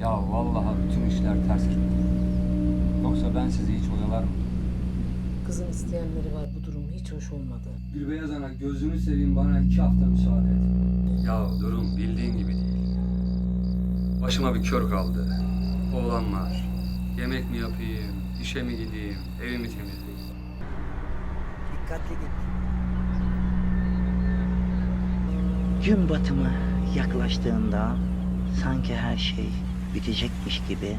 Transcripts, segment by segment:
Ya vallahi bütün işler ters gitti. Yoksa ben sizi hiç oyalar mıyım? Kızın isteyenleri var bu durum hiç hoş olmadı. Gülbeyaz ana gözünü seveyim bana iki hafta müsaade et. Ya durum bildiğin gibi değil. Başıma bir kör kaldı. Oğlan var. Yemek mi yapayım, işe mi gideyim, evimi temizleyeyim. Dikkatli git. Gün batımı yaklaştığında sanki her şey bitecekmiş gibi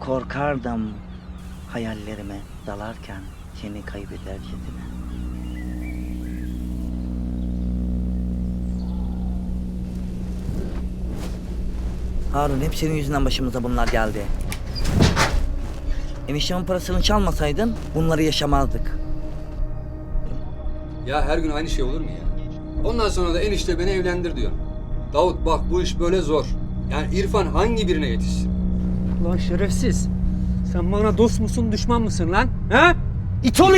korkardım hayallerime dalarken seni kaybedercesine. Harun hep senin yüzünden başımıza bunlar geldi. Eniştemin parasını çalmasaydın bunları yaşamazdık. Ya her gün aynı şey olur mu ya? Ondan sonra da enişte beni evlendir diyor. Davut bak bu iş böyle zor. Yani İrfan hangi birine yetişsin? Lan şerefsiz. Sen bana dost musun düşman mısın lan? He? İt ol!